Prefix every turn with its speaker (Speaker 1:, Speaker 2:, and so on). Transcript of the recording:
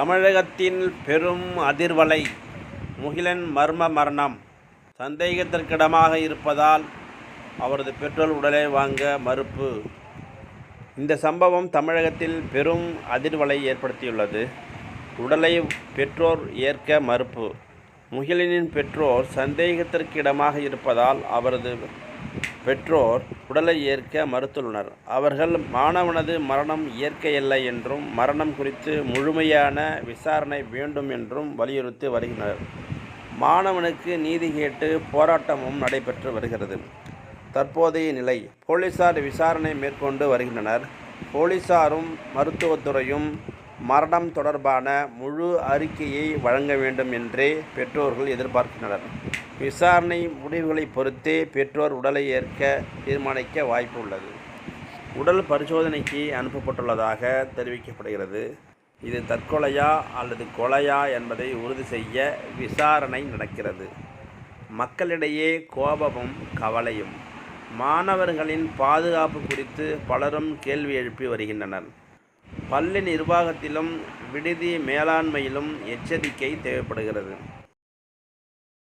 Speaker 1: தமிழகத்தின் பெரும் அதிர்வலை முகிலன் மர்ம மரணம். சந்தேகத்திற்கிடமாக இருப்பதால் அவரது பெற்றோர் உடலை வாங்க மறுப்பு. இந்த சம்பவம் தமிழகத்தில் பெரும் அதிர்வலை ஏற்படுத்தியுள்ளது. உடலை பெற்றோர் ஏற்க மறுப்பு. முகிலனின் பெற்றோர் சந்தேகத்திற்கிடமாக இருப்பதால் அவரது பெற்றோர் உடலை ஏற்க மறுத்துள்ளனர். அவர்கள் மாணவனது மரணம் இயற்கையல்ல என்றும் மரணம் குறித்து முழுமையான விசாரணை வேண்டும் என்றும் வலியுறுத்தி வருகின்றனர். மாணவனுக்கு நீதி கேட்டு போராட்டமும் நடைபெற்று வருகிறது. தற்போதைய நிலை போலீசார் விசாரணை மேற்கொண்டு வருகின்றனர். போலீசாரும் மருத்துவத்துறையும் மரணம் தொடர்பான முழு அறிக்கையை வழங்க வேண்டும் என்றே பெற்றோர்கள் எதிர்பார்க்கின்றனர். விசாரணை முடிவுகளை பொறுத்தே பெற்றோர் உடலை ஏற்க தீர்மானிக்க வாய்ப்பு உள்ளது உடல் பரிசோதனைக்கு அனுப்பப்பட்டுள்ளதாக தெரிவிக்கப்படுகிறது. இது தற்கொலையா அல்லது கொலையா என்பதை உறுதி செய்ய விசாரணை நடக்கிறது. மக்களிடையே கோபமும் கவலையும். மாணவர்களின் பாதுகாப்பு குறித்து பலரும் கேள்வி எழுப்பி வருகின்றனர். பள்ளி நிர்வாகத்திலும் விடுதி மேலாண்மையிலும் எச்சரிக்கை தேவைப்படுகிறது.